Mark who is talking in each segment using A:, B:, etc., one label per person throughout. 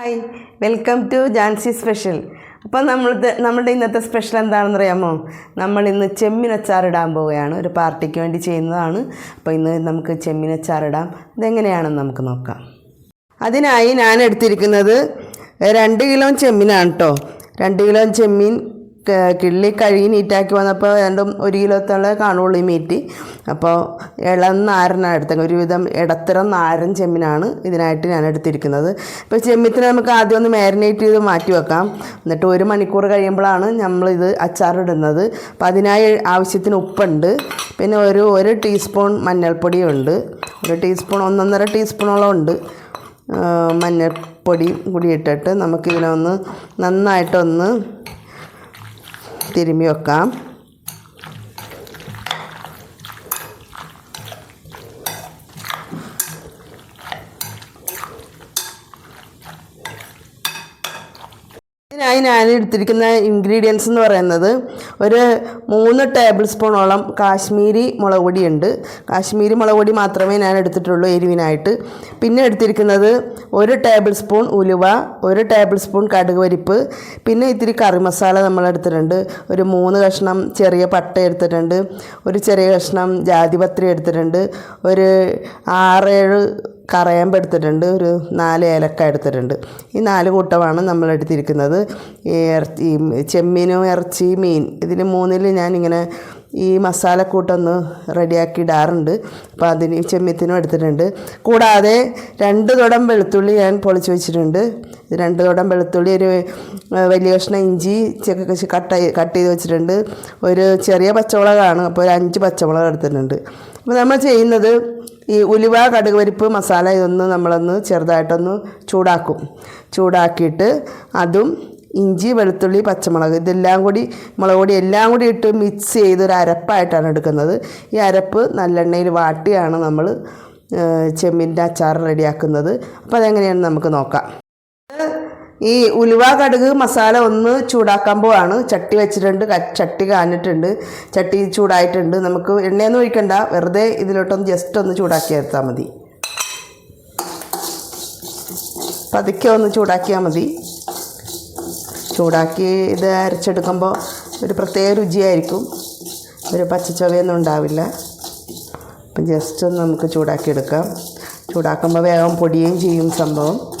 A: Hi welcome to Jancy special അപ്പോൾ നമ്മൾ നമ്മുടെ ഇന്നത്തെ സ്പെഷ്യൽ എന്താണെന്ന് അറിയാമോ? നമ്മൾ ഇന്ന് ചെമ്മിനച്ചാർ ഇടാൻ പോവുകയാണ്. ഒരു പാർട്ടിക്ക് വേണ്ടി ചെയ്യുന്നതാണ്. അപ്പോൾ ഇന്ന് നമുക്ക് ചെമ്മിനച്ചാർ ഇടാം. ഇതെങ്ങനെയാണെന്ന് നമുക്ക് നോക്കാം. അതിനായി ഞാൻ എടുത്തിരിക്കുന്നത് രണ്ട് കിലോ ചെമ്മീനാണ് കേട്ടോ. രണ്ട് കിലോ ചെമ്മീൻ കിള്ളി കഴുകി നീറ്റാക്കി വന്നപ്പോൾ രണ്ടും ഒരു കിലോത്തോളം കാണുള്ളൂ ഈ മീറ്റ്. അപ്പോൾ ഇളം നാരനാണ് എടുത്തത് ഒരുവിധം ഇടത്തരം നാരൻ ചെമ്മിനാണ് ഇതിനായിട്ട് ഞാൻ എടുത്തിരിക്കുന്നത്. ഇപ്പോൾ ചെമ്മീത്തിന് നമുക്ക് ആദ്യം ഒന്ന് മാരിനേറ്റ് ചെയ്ത് മാറ്റി വെക്കാം. എന്നിട്ട് ഒരു മണിക്കൂർ കഴിയുമ്പോഴാണ് നമ്മളിത് അച്ചാറിടുന്നത്. അപ്പോൾ അതിനായി ആവശ്യത്തിന് ഉപ്പുണ്ട്. പിന്നെ ഒരു ഒരു ടീസ്പൂൺ മഞ്ഞൾപ്പൊടിയുണ്ട്. ഒരു ടീസ്പൂൺ ഒന്നൊന്നര ടീസ്പൂണോളം ഉണ്ട്. മഞ്ഞൾപ്പൊടി കൂടി ഇട്ടിട്ട് നമുക്കിതിനൊന്ന് നന്നായിട്ടൊന്ന് തിരുമ്മി വെക്കാം ഇതിനായി ഞാൻ എടുത്തിരിക്കുന്ന ഇൻഗ്രീഡിയൻസ് എന്ന് പറയുന്നത് ഒരു മൂന്ന് ടേബിൾ സ്പൂണോളം കാശ്മീരി മുളക് പൊടിയുണ്ട്. കാശ്മീരി മുളക് പൊടി മാത്രമേ ഞാൻ എടുത്തിട്ടുള്ളൂ എരിവിനായിട്ട്. പിന്നെ എടുത്തിരിക്കുന്നത് ഒരു ടേബിൾ സ്പൂൺ ഉലുവ ഒരു ടേബിൾ സ്പൂൺ കടുക് പരിപ്പ് പിന്നെ ഇത്തിരി കറി മസാല നമ്മൾ എടുത്തിട്ടുണ്ട്. ഒരു മൂന്ന് കഷ്ണം ചെറിയ പട്ട എടുത്തിട്ടുണ്ട്. ഒരു ചെറിയ കഷ്ണം ജാതിപത്രി എടുത്തിട്ടുണ്ട്. ഒരു ആറേഴ് കറയമ്പ് എടുത്തിട്ടുണ്ട് ഒരു നാല് ഏലക്ക എടുത്തിട്ടുണ്ട്. ഈ നാല് കൂട്ടമാണ് നമ്മൾ എടുത്തിരിക്കുന്നത്. ഈ ഇറച്ചി ചെമ്മീനും ഇറച്ചി മീൻ. ഇതിൽ മൂന്നിൽ ഞാനിങ്ങനെ ഈ മസാലക്കൂട്ടൊന്ന് റെഡിയാക്കി ഇടാറുണ്ട്. അപ്പോൾ അതിന് ചെമ്മീത്തിനും എടുത്തിട്ടുണ്ട്. കൂടാതെ രണ്ട് തുടം വെളുത്തുള്ളി ഞാൻ പൊളിച്ച് വെച്ചിട്ടുണ്ട്. രണ്ട് തുടം വെളുത്തുള്ളി ഒരു വലിയ കഷ്ണം ഇഞ്ചി കട്ട് കട്ട് ചെയ്ത് വെച്ചിട്ടുണ്ട്. ഒരു ചെറിയ പച്ചമുളകാണ് അപ്പോൾ ഒരു അഞ്ച് പച്ചമുളക് എടുത്തിട്ടുണ്ട്. അപ്പോൾ നമ്മൾ ചെയ്യുന്നത് ഈ ഉലുവ കടുക് പരിപ്പ് മസാല ഇതൊന്ന് നമ്മളൊന്ന് ചെറുതായിട്ടൊന്ന് ചൂടാക്കും. ചൂടാക്കിയിട്ട് അതും ഇഞ്ചി വെളുത്തുള്ളി പച്ചമുളക് ഇതെല്ലാം കൂടി മുളക് പൊടി എല്ലാം കൂടി ഇട്ട് മിക്സ് ചെയ്ത് ഒരു അരപ്പായിട്ടാണ് എടുക്കുന്നത്. ഈ അരപ്പ് നല്ലെണ്ണയിൽ വാട്ടിയാണ് നമ്മൾ ചെമ്മീന്റെ അച്ചാർ റെഡിയാക്കുന്നത്. അപ്പോൾ അതെങ്ങനെയാണെന്ന് നമുക്ക് നോക്കാം. ഈ ഉലുവ കടുക് മസാല ഒന്ന് ചൂടാക്കാൻ പോവാണ്. ചട്ടി വെച്ചിട്ടുണ്ട് ചട്ടി കാഞ്ഞിട്ടുണ്ട് ചട്ടി ചൂടായിട്ടുണ്ട്. നമുക്ക് എണ്ണയൊന്നും ഒഴിക്കണ്ട. വെറുതെ ഇതിലോട്ടൊന്ന് ജസ്റ്റ് ഒന്ന് ചൂടാക്കി എടുത്താൽ മതി. പതുക്കെ ഒന്ന് ചൂടാക്കിയാൽ മതി. ചൂടാക്കി ഇത് അരച്ചെടുക്കുമ്പോൾ ഒരു പ്രത്യേക രുചിയായിരിക്കും. ഒരു പച്ചച്ചൊവയൊന്നും ഉണ്ടാവില്ല. അപ്പം ജസ്റ്റ് ഒന്ന് നമുക്ക് ചൂടാക്കിയെടുക്കാം ചൂടാക്കുമ്പോൾ വേഗം പൊടിയുകയും ചെയ്യും സംഭവം.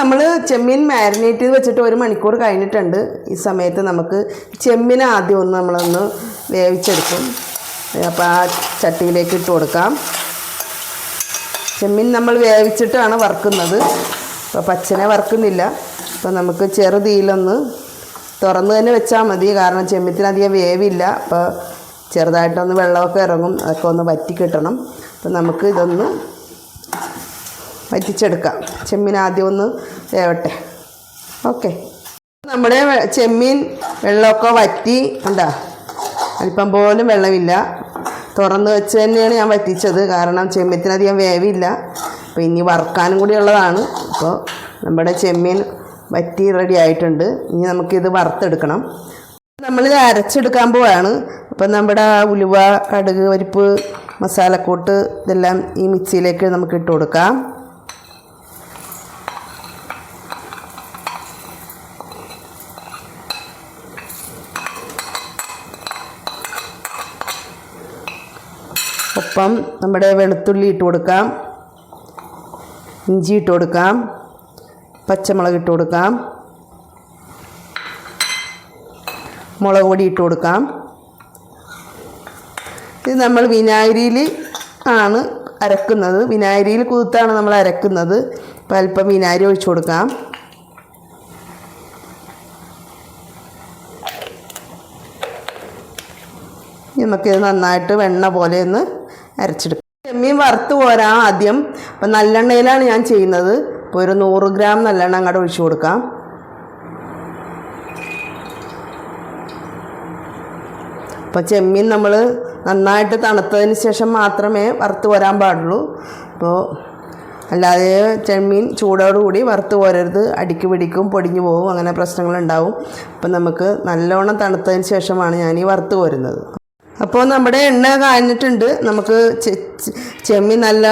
A: നമ്മൾ ചെമ്മീൻ മാരിനേറ്റ് ചെയ്ത് വെച്ചിട്ട് ഒരു മണിക്കൂർ കഴിഞ്ഞിട്ടുണ്ട്. ഈ സമയത്ത് നമുക്ക് ചെമ്മീൻ ആദ്യം ഒന്ന് നമ്മളൊന്ന് വേവിച്ചെടുക്കും. അപ്പോൾ ആ ചട്ടിയിലേക്ക് ഇട്ട് കൊടുക്കാം. ചെമ്മീൻ നമ്മൾ വേവിച്ചിട്ടാണ് വറുക്കുന്നത്. അപ്പോൾ പച്ചനെ വറുക്കുന്നില്ല. അപ്പോൾ നമുക്ക് ചെറുതീയിലൊന്ന് തുറന്ന് തന്നെ വെച്ചാൽ മതി. കാരണം ചെമ്മീത്തിന് അധികം വേവില്ല. അപ്പോൾ ചെറുതായിട്ടൊന്ന് വെള്ളമൊക്കെ ഇറങ്ങും. അതൊക്കെ ഒന്ന് വറ്റി കിട്ടണം അപ്പോൾ നമുക്ക് ഇതൊന്ന് വറ്റിച്ചെടുക്കാം ചെമ്മീൻ ആദ്യം ഒന്ന് വേവട്ടെ. ഓക്കെ. നമ്മുടെ ചെമ്മീൻ വെള്ളമൊക്കെ വറ്റി ഉണ്ടാ അല്പം പോലും വെള്ളമില്ല. തുറന്ന് വെച്ച് തന്നെയാണ് ഞാൻ വറ്റിച്ചത്. കാരണം ചെമ്മീനധികം വേവില്ല. അപ്പോൾ ഇനി വറുക്കാനും കൂടി ഉള്ളതാണ്. അപ്പോൾ നമ്മുടെ ചെമ്മീൻ വറ്റി റെഡി ആയിട്ടുണ്ട്. ഇനി നമുക്കിത് വറുത്തെടുക്കണം. നമ്മളിത് അരച്ചെടുക്കാൻ പോവാണ്. അപ്പം നമ്മുടെ ഉലുവ കടുക് പരിപ്പ് മസാലക്കൂട്ട് ഇതെല്ലാം ഈ മിക്സിയിലേക്ക് നമുക്ക് ഇട്ട് കൊടുക്കാം. ഒപ്പം നമ്മുടെ വെളുത്തുള്ളി ഇട്ട് കൊടുക്കാം. ഇഞ്ചി ഇട്ട് കൊടുക്കാം. പച്ചമുളക് ഇട്ട് കൊടുക്കാം. മുളക് പൊടി ഇട്ട് കൊടുക്കാം. ഇത് നമ്മൾ വിനാഗിരിയിൽ ആണ് അരക്കുന്നത്. വിനാഗിരിയിൽ കുതിർത്താണ് നമ്മൾ അരക്കുന്നത്. അപ്പോൾ അല്പം വിനാഗിരി ഒഴിച്ചു കൊടുക്കാം. നമുക്കിത് നന്നായിട്ട് വെണ്ണ പോലെ ഒന്ന് അരച്ചെടുക്കാം. ചെമ്മീൻ വറുത്ത് പോരാ ആദ്യം. അപ്പം നല്ലെണ്ണയിലാണ് ഞാൻ ചെയ്യുന്നത്. അപ്പോൾ ഒരു നൂറ് ഗ്രാം നല്ലെണ്ണ അങ്ങോട്ട് ഒഴിച്ചു കൊടുക്കാം. അപ്പോൾ ചെമ്മീൻ നമ്മൾ നന്നായിട്ട് തണുത്തതിന് ശേഷം മാത്രമേ വറുത്ത് പോരാൻ പാടുള്ളൂ. അപ്പോൾ അല്ലാതെ ചെമ്മീൻ ചൂടോടുകൂടി വറുത്ത് പോരരുത്. അടിക്ക് പിടിക്കും പൊടിഞ്ഞു പോകും അങ്ങനെ പ്രശ്നങ്ങളുണ്ടാവും. അപ്പം നമുക്ക് നല്ലോണം തണുത്തതിന് ശേഷമാണ് ഞാൻ ഈ വറുത്ത് പോരുന്നത്. അപ്പോൾ നമ്മുടെ എണ്ണ കാഞ്ഞിട്ടുണ്ട്. നമുക്ക് ചെമ്മീൻ നല്ല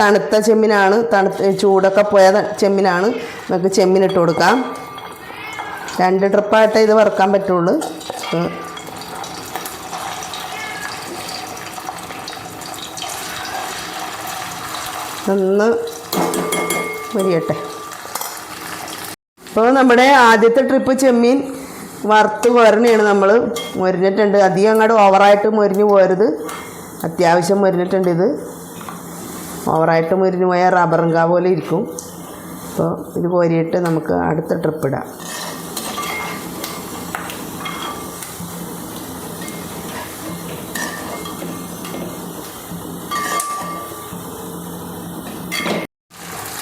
A: തണുത്ത ചെമ്മീനാണ്. തണുത്ത ചൂടൊക്കെ പോയ ചെമ്മീനാണ്. നമുക്ക് ചെമ്മീൻ ഇട്ട് കൊടുക്കാം. രണ്ട് ട്രിപ്പായിട്ടേ ഇത് വറുക്കാൻ പറ്റുള്ളൂ. അപ്പോൾ ഒന്ന് മുരിയട്ടെ. ഇപ്പോൾ നമ്മുടെ ആദ്യത്തെ ട്രിപ്പ് ചെമ്മീൻ വറുത്ത് കോരണയാണ് നമ്മൾ മുരിഞ്ഞിട്ടുണ്ട് അധികം അങ്ങോട്ട് ഓവറായിട്ട് മുരിഞ്ഞ് പോരുത്. അത്യാവശ്യം മുരിഞ്ഞിട്ടുണ്ട് ഇത്. ഓവറായിട്ട് മുരിഞ്ഞ് പോയാൽ റബ്ബറുങ്കാ പോലെ ഇരിക്കും. അപ്പോൾ ഇത് കോരിയിട്ട് നമുക്ക് അടുത്ത ട്രിപ്പ് ഇടാം.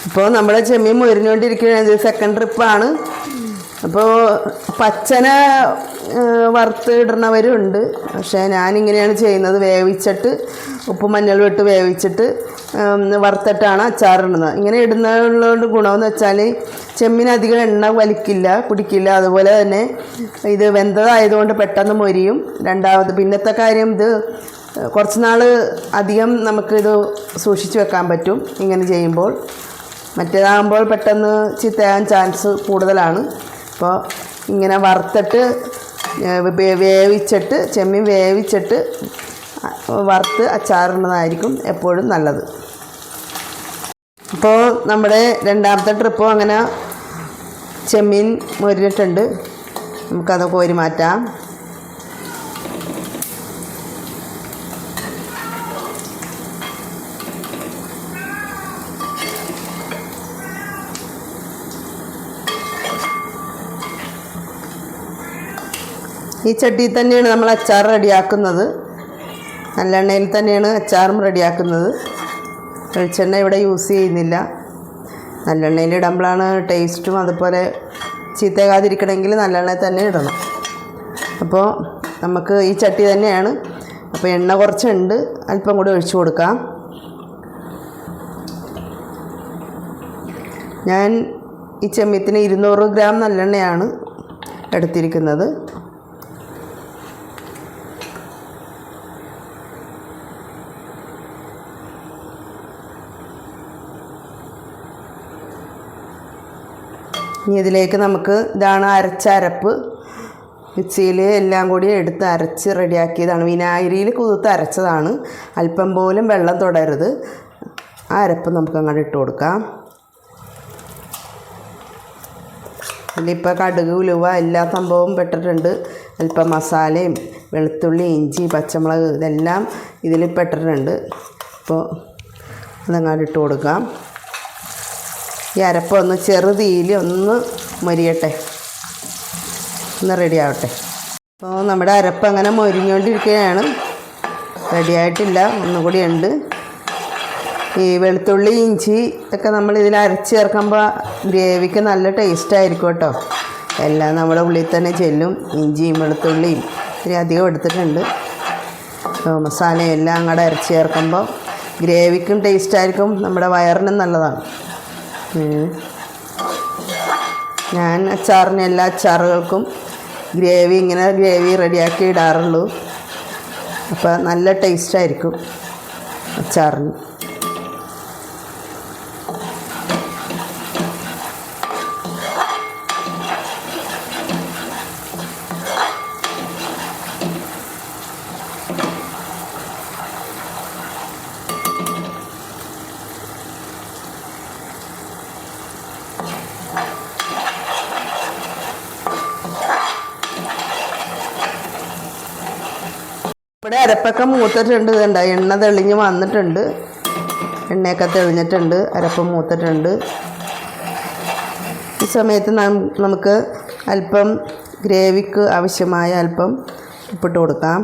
A: ഇപ്പോൾ നമ്മുടെ ചെമ്മീൻ മുരിഞ്ഞുകൊണ്ടിരിക്കുകയാണ്. ഇത് സെക്കൻഡ് ട്രിപ്പാണ് അപ്പോൾ പച്ചന വറുത്ത് ഇടണവരുണ്ട് പക്ഷേ ഞാനിങ്ങനെയാണ് ചെയ്യുന്നത്. വേവിച്ചിട്ട് ഉപ്പ് മഞ്ഞളും ഇട്ട് വേവിച്ചിട്ട് വറുത്തിട്ടാണ് അച്ചാറിടുന്നത്. ഇങ്ങനെ ഇടുന്നതുകൊണ്ട് ഗുണമെന്ന് വെച്ചാൽ ചെമ്മീൻ അധികം എണ്ണ വലിക്കില്ല കുടിക്കില്ല അതുപോലെ തന്നെ ഇത് വെന്തതായതുകൊണ്ട് പെട്ടെന്ന് മൊരിയും. രണ്ടാമത് പിന്നത്തെ കാര്യം ഇത് കുറച്ച് നാൾ അധികം നമുക്കിത് സൂക്ഷിച്ചു വെക്കാൻ പറ്റും ഇങ്ങനെ ചെയ്യുമ്പോൾ. മറ്റേതാകുമ്പോൾ പെട്ടെന്ന് ചീത്തയാകാൻ ചാൻസ് കൂടുതലാണ്. അപ്പോൾ ഇങ്ങനെ വറുത്തിട്ട് വേവിച്ചിട്ട് ചെമ്മീൻ വേവിച്ചിട്ട് വറുത്ത് അച്ചാറിടുന്നതായിരിക്കും എപ്പോഴും നല്ലത്. അപ്പോൾ നമ്മുടെ രണ്ടാമത്തെ ട്രിപ്പ് അങ്ങനെ ചെമ്മീൻ മുരിഞ്ഞിട്ടുണ്ട് നമുക്കത് കോരി മാറ്റാം. ഈ ചട്ടിയിൽ തന്നെയാണ് നമ്മൾ അച്ചാർ റെഡിയാക്കുന്നത്. നല്ലെണ്ണയിൽ തന്നെയാണ് അച്ചാറും റെഡിയാക്കുന്നത്. വെളിച്ചെണ്ണ ഇവിടെ യൂസ് ചെയ്യുന്നില്ല. നല്ലെണ്ണയിൽ ഇടുമ്പോഴാണ് ടേസ്റ്റും അതുപോലെ ചീത്തയാകാതിരിക്കണമെങ്കിൽ നല്ലെണ്ണ തന്നെ ഇടണം. അപ്പോൾ നമുക്ക് ഈ ചട്ടി തന്നെയാണ്. അപ്പോൾ എണ്ണ കുറച്ചുണ്ട്. അല്പം കൂടി ഒഴിച്ചു കൊടുക്കാം. ഞാൻ ഈ ചെമ്മീത്തിന് ഇരുന്നൂറ് ഗ്രാം നല്ലെണ്ണയാണ് എടുത്തിരിക്കുന്നത്. ഇനി ഇതിലേക്ക് നമുക്ക് ഇതാണ് അരച്ച അരപ്പ്. മിക്സിയിൽ എല്ലാം കൂടി എടുത്ത് അരച്ച് റെഡിയാക്കിയതാണ്. വിനാഗിരിയിൽ കുതിർത്ത് അരച്ചതാണ്. അല്പം പോലും വെള്ളം തുടരുത്. ആ അരപ്പ് നമുക്ക് അങ്ങോട്ട് ഇട്ട് കൊടുക്കാം. ഇതിലിപ്പോൾ കടുക് ഉലുവ എല്ലാ സംഭവവും പെട്ടിട്ടുണ്ട്. അല്പം മസാലയും വെളുത്തുള്ളി ഇഞ്ചി പച്ചമുളക് ഇതെല്ലാം ഇതിൽ പെട്ടിട്ടുണ്ട്. അപ്പോൾ അതങ്ങോട്ട് ഇട്ട് കൊടുക്കാം. ഈ അരപ്പ് ഒന്ന് ചെറുതീയിൽ ഒന്ന് മൊരിയട്ടെ. ഒന്ന് റെഡി ആവട്ടെ. അപ്പോൾ നമ്മുടെ അരപ്പ് അങ്ങനെ മൊരിഞ്ഞുകൊണ്ടിരിക്കുകയാണ് റെഡിയായിട്ടില്ല ഒന്നും കൂടി ഉണ്ട്. ഈ വെളുത്തുള്ളി ഇഞ്ചി ഒക്കെ നമ്മൾ ഇതിൽ അരച്ച് ചേർക്കുമ്പോൾ ഗ്രേവിക്ക് നല്ല ടേസ്റ്റ് ആയിരിക്കും കേട്ടോ. എല്ലാം നമ്മുടെ ഉള്ളിൽ തന്നെ ചെല്ലും. ഇഞ്ചിയും വെളുത്തുള്ളിയും ഇത്തിരി അധികം എടുത്തിട്ടുണ്ട്. മസാലയും എല്ലാം അങ്ങോട്ട് അരച്ച് ചേർക്കുമ്പോൾ ഗ്രേവിക്കും ടേസ്റ്റ് ആയിരിക്കും. നമ്മുടെ വയറിനും നല്ലതാണ്. ഞാൻ അച്ചാറിന് എല്ലാ അച്ചാറുകൾക്കും ഗ്രേവി ഇങ്ങനെ ഗ്രേവി റെഡിയാക്കി ഇടാറുള്ളൂ. അപ്പോൾ നല്ല ടേസ്റ്റായിരിക്കും അച്ചാറിന്. ഇവിടെ അരപ്പൊക്കെ മൂത്തിട്ടുണ്ട്. ഇതുണ്ട്. എണ്ണ തെളിഞ്ഞ് വന്നിട്ടുണ്ട്. എണ്ണയൊക്കെ തെളിഞ്ഞിട്ടുണ്ട്. അരപ്പ് മൂത്തിട്ടുണ്ട്. ഈ സമയത്ത് നമുക്ക് അല്പം ഗ്രേവിക്ക് ആവശ്യമായ അല്പം ഉപ്പിട്ട് കൊടുക്കാം.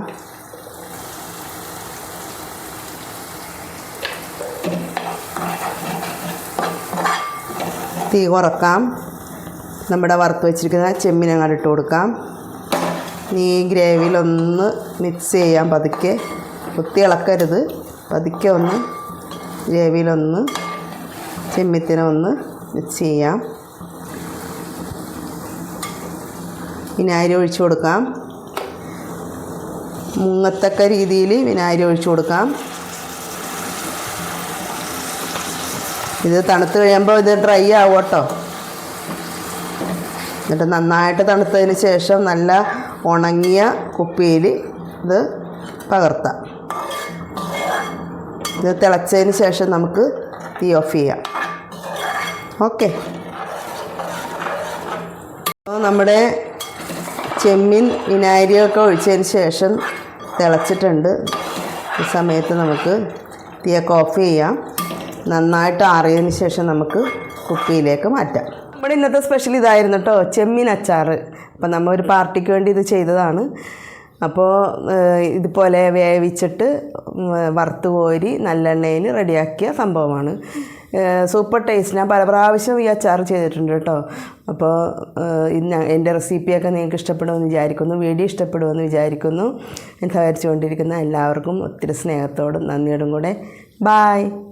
A: തീ കുറക്കാം നമ്മുടെ വറുത്ത് വെച്ചിരിക്കുന്ന ചെമ്മീൻ അങ്ങോട്ട് ഇട്ട് കൊടുക്കാം. ഈ ഗ്രേവിയിലൊന്ന് മിക്സ് ചെയ്യാം പതുക്കെ. കുത്തി ഇളക്കരുത് പതുക്കെ ഒന്ന് ഗ്രേവിയിലൊന്ന് ചെമ്മീത്തിനെ ഒന്ന് മിക്സ് ചെയ്യാം വിനാഗിരി ഒഴിച്ചു കൊടുക്കാം. മുങ്ങത്തക്ക രീതിയിൽ വിനാഗിരി ഒഴിച്ചു കൊടുക്കാം. ഇത് തണുത്ത് കഴിയുമ്പോൾ ഇത് ഡ്രൈ ആവും കേട്ടോ. എന്നിട്ട് നന്നായിട്ട് തണുത്തതിന് ശേഷം നല്ല ഉണങ്ങിയ കുപ്പിയിൽ ഇത് പകർത്താം ഇത് തിളച്ചതിന് ശേഷം നമുക്ക് തീ ഓഫ് ചെയ്യാം. ഓക്കെ. നമ്മുടെ ചെമ്മീൻ വിനാഗിരിയൊക്കെ ഒഴിച്ചതിന് ശേഷം തിളച്ചിട്ടുണ്ട്. ഈ സമയത്ത് നമുക്ക് തീയൊക്കെ ഓഫ് ചെയ്യാം. നന്നായിട്ട് ആറിയതിന് ശേഷം നമുക്ക് കുപ്പിയിലേക്ക് മാറ്റാം. നമ്മുടെ ഇന്നത്തെ സ്പെഷ്യൽ ഇതായിരുന്നു കേട്ടോ ചെമ്മീൻ അച്ചാർ അപ്പം നമ്മൾ ഒരു പാർട്ടിക്ക് വേണ്ടി ഇത് ചെയ്തതാണ്. അപ്പോൾ ഇതുപോലെ വേവിച്ചിട്ട് വറുത്ത് കോരി നല്ലെണ്ണയിൽ റെഡിയാക്കിയ സംഭവമാണ്. Super taste. ഞാൻ പല പ്രാവശ്യം ഈ അച്ചാർ ചെയ്തിട്ടുണ്ട് കേട്ടോ. അപ്പോൾ ഇന്ന് എന്റെ റെസിപ്പിയൊക്കെ നിങ്ങൾക്ക് ഇഷ്ടപ്പെടുമെന്ന് വിചാരിക്കുന്നു. വീഡിയോ ഇഷ്ടപ്പെടുമെന്ന് വിചാരിക്കുന്നു. സഹകരിച്ചുകൊണ്ടിരിക്കുന്ന എല്ലാവർക്കും ഒത്തിരി സ്നേഹത്തോടും നന്ദിയോടും കൂടെ. ബായ്.